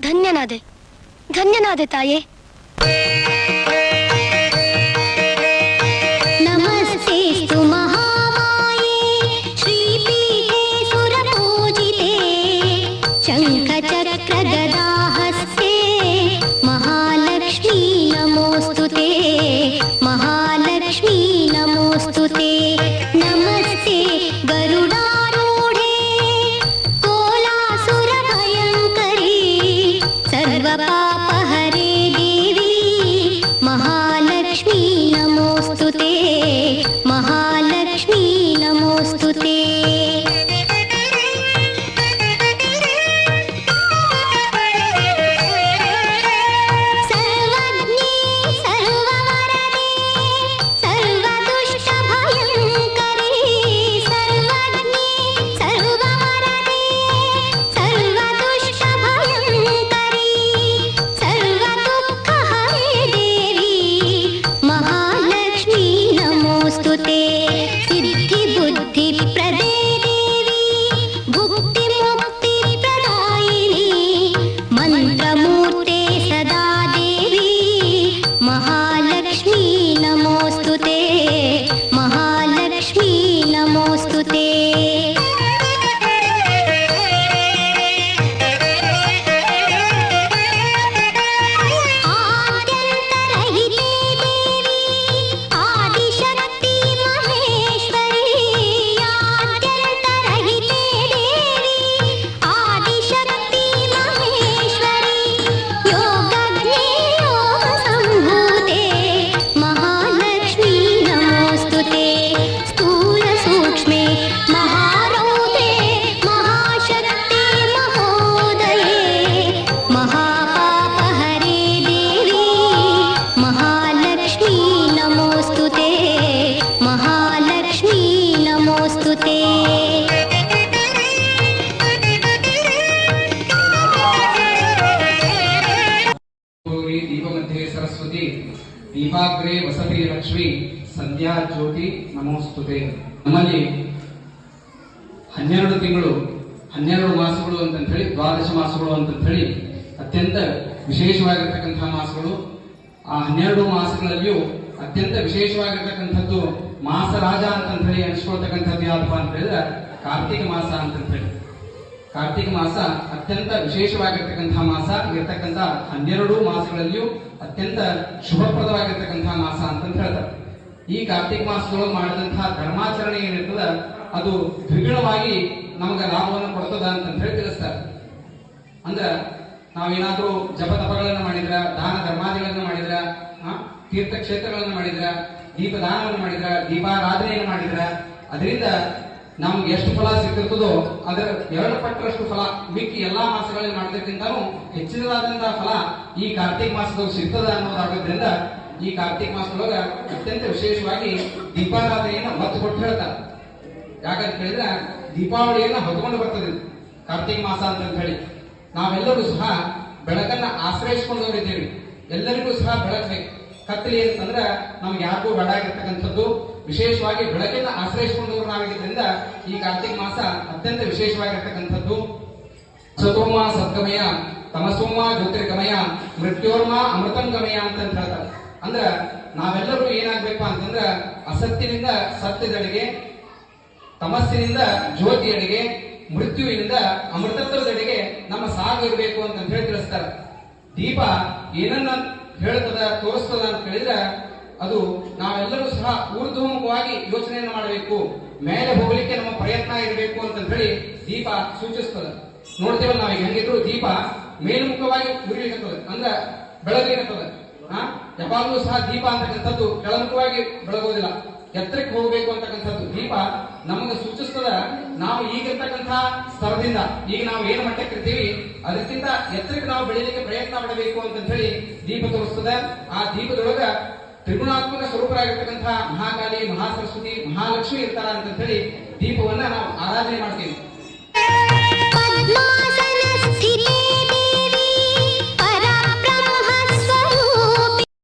ಧನ್ಯನಾದೆ. ಧನ್ಯನಾದೆ ತಾಯೇ. ಸ್ತುತೇ ಸರಸ್ವತಿ ಭೀಮಾಗ್ರೆ ವಸತಿ ಲಕ್ಷ್ಮಿ. ಸಂಧ್ಯಾ ಜ್ಯೋತಿ ನಮೋಸ್ತುತೆ. ನಮ್ಮಲ್ಲಿ ಹನ್ನೆರಡು ತಿಂಗಳು, ಹನ್ನೆರಡು ಮಾಸಗಳು ಅಂತ ಹೇಳಿ ದ್ವಾದಶ ಮಾಸಗಳು ಅಂತ ಹೇಳಿ ಅತ್ಯಂತ ವಿಶೇಷವಾಗಿರ್ತಕ್ಕಂತಹ ಮಾಸಗಳು. ಆ ಹನ್ನೆರಡು ಮಾಸಗಳಲ್ಲಿಯೂ ಅತ್ಯಂತ ವಿಶೇಷವಾಗಿರ್ತಕ್ಕಂಥದ್ದು ಮಾಸ ರಾಜ ಅಂತ ಹೇಳಿ ಅನಿಸ್ಕೊಳ್ತಕ್ಕಂಥದ್ದು ಯಾವ್ದಪ್ಪ ಅಂತ ಹೇಳಿದ್ರೆ ಕಾರ್ತಿಕ ಮಾಸ ಅಂತಂತ ಹೇಳಿ ಕಾರ್ತಿಕ ಮಾಸ ಅತ್ಯಂತ ವಿಶೇಷವಾಗಿರ್ತಕ್ಕಂತಹ ಮಾಸ. ಇರತಕ್ಕಂಥ ಹನ್ನೆರಡು ಮಾಸಗಳಲ್ಲಿಯೂ ಅತ್ಯಂತ ಶುಭಪ್ರದವಾಗಿರ್ತಕ್ಕಂಥ ಮಾಸ ಅಂತಂತ ಹೇಳ್ತಾರೆ. ಈ ಕಾರ್ತಿಕ ಮಾಸದೊಳಗೆ ಮಾಡಿದಂತಹ ಧರ್ಮಾಚರಣೆ ಏನಿರ್ತದ, ಅದು ದ್ವಿಗುಣವಾಗಿ ನಮಗೆ ಲಾಭವನ್ನು ಕೊಡ್ತದ ಅಂತ ಹೇಳಿ ತಿಳಿಸ್ತಾರೆ. ಅಂದ್ರ ನಾವೇನಾದ್ರೂ ಜಪ ತಪಗಳನ್ನ ಮಾಡಿದ್ರ, ದಾನ ಧರ್ಮಾದಿಗಳನ್ನು ಮಾಡಿದ್ರ ತೀರ್ಥಕ್ಷೇತ್ರಗಳನ್ನ ಮಾಡಿದ್ರ, ದೀಪದಾನವನ್ನು ಮಾಡಿದ್ರ, ದೀಪಾರಾಧನೆಯನ್ನು ಮಾಡಿದ್ರ, ಅದರಿಂದ ನಮ್ಗೆ ಎಷ್ಟು ಫಲ ಸಿಕ್ಕಿರ್ತದೋ ಅದರ ಎರಡು ಪಟ್ಟರಷ್ಟು ಫಲ ಮಿಕ್ಕಿ ಎಲ್ಲಾ ಮಾಸಗಳಲ್ಲಿ ಮಾಡೋದಕ್ಕಿಂತಲೂ ಹೆಚ್ಚಿನದಾದಂತಹ ಫಲ ಈ ಕಾರ್ತಿಕ ಮಾಸದೊಳಗೆ ಸಿಗ್ತದ ಅನ್ನೋದಾಗೋದ್ರಿಂದ ಈ ಕಾರ್ತಿಕ ಮಾಸದೊಳಗ ಅತ್ಯಂತ ವಿಶೇಷವಾಗಿ ದೀಪಾರಾಧನೆಯನ್ನು ಹೊತ್ತು ಕೊಟ್ಟು ಹೇಳ್ತಾರೆ. ಯಾಕಂತ ಹೇಳಿದ್ರೆ ದೀಪಾವಳಿಯನ್ನ ಹೊತ್ಕೊಂಡು ಬರ್ತದೆ. ಕಾರ್ತಿಕ ಮಾಸ ಅಂತ ಹೇಳಿ ನಾವೆಲ್ಲರೂ ಸಹ ಬೆಳಕನ್ನ ಆಶ್ರಯಿಸ್ಕೊಂಡವರಿದ್ದೇವೆ. ಎಲ್ಲರಿಗೂ ಸಹ ಬೆಳಕು ಬೇಕು. ಕತ್ತಲಿ ಅಂತಂದ್ರೆ ನಮ್ಗೆ ಯಾರಿಗೂ ಬೇಡ ಆಗಿರ್ತಕ್ಕಂಥದ್ದು ವಿಶೇಷವಾಗಿ ಬೆಳಕಿನ ಆಶ್ರಯಿಸಿಕೊಂಡವರು ನಾವಿದ್ರಿಂದ ಈ ಕಾರ್ತಿಕ ಮಾಸ ಅತ್ಯಂತ ವಿಶೇಷವಾಗಿರ್ತಕ್ಕಂಥದ್ದು. ಸತೋಮ ಸತ್ಕಮಯ ತಮಸೋಮ ಜ್ಯೋತಿರ್ಗಮಯ, ಮೃತ್ಯೋರ್ಮ ಅಮೃತಂಗಮಯ ಅಂತ ಹೇಳ್ತಾರೆ. ಅಂದ್ರ ನಾವೆಲ್ಲರೂ ಏನಾಗ್ಬೇಕು ಅಂತಂದ್ರ ಅಸತ್ಯದಿಂದ ಸತ್ಯದಡೆಗೆ ತಮಸ್ಸಿನಿಂದ ಜ್ಯೋತಿಯಡೆಗೆ ಮೃತ್ಯುವಿನಿಂದ ಅಮೃತತ್ವದಡೆಗೆ ನಮ್ಮ ಸಾಗು ಇರಬೇಕು ಅಂತ ಹೇಳಿ ತಿಳಿಸ್ತಾರೆ. ದೀಪ ಏನನ್ನ ಹೇಳ್ತದ, ತೋರಿಸ್ತದ ಅಂತ ಹೇಳಿದ್ರೆ ಅದು ನಾವೆಲ್ಲರೂ ಸಹ ಊರ್ಧ್ವಮುಖವಾಗಿ ಯೋಚನೆಯನ್ನು ಮಾಡಬೇಕು. ಮೇಲೆ ಹೋಗಲಿಕ್ಕೆ ನಮ್ಮ ಪ್ರಯತ್ನ ಇರಬೇಕು ಅಂತ ಹೇಳಿ ದೀಪ ಸೂಚಿಸ್ತದ. ನೋಡ್ತೇವಲ್ಲ ನಾವು ಹೆಂಗಿದ್ರು, ದೀಪ ಮೇಲ್ಮುಖವಾಗಿ ಉರಿಲಿಕ್ಕೆ ಅಂದ್ರೆ ಬೆಳಗ್ಲಿಕ್ಕತ್ತದ ಹಾ ಯಾವಾಗಲೂ ಸಹ ದೀಪ ಅಂತಕ್ಕಂಥದ್ದು ಕೆಳಮುಖವಾಗಿ ಬೆಳಗೋದಿಲ್ಲ. ಎತ್ತರಕ್ಕೆ ಹೋಗಬೇಕು ಅಂತಕ್ಕಂಥದ್ದು. ದೀಪ ನಮಗೆ ಸೂಚಿಸ್ತದ ನಾವು ಈಗಿರ್ತಕ್ಕಂಥ ಸ್ಥಳದಿಂದ, ಈಗ ನಾವು ಏನು ಮಟ್ಟಕ್ಕೆ ಇರ್ತೀವಿ, ಅದಕ್ಕಿಂತ ಎತ್ತರಕ್ಕೆ ನಾವು ಬೆಳೀಲಿಕ್ಕೆ ಪ್ರಯತ್ನ ಮಾಡಬೇಕು ಅಂತ ಹೇಳಿ ದೀಪ ತೋರಿಸ್ತದ. ಆ ದೀಪದೊಳಗ ತ್ರಿಗುಣಾತ್ಮಕ ಸ್ವರೂಪರಾಗಿರ್ತಕ್ಕಂಥ ಮಹಾಕಾಲಿ ಮಹಾಸರಸ್ವತಿ, ಮಹಾಲಕ್ಷ್ಮಿ ಇರ್ತಾರ ಅಂತ ಹೇಳಿ ದೀಪವನ್ನ ನಾವು ಆರಾಧನೆ ಮಾಡ್ತೀವಿ.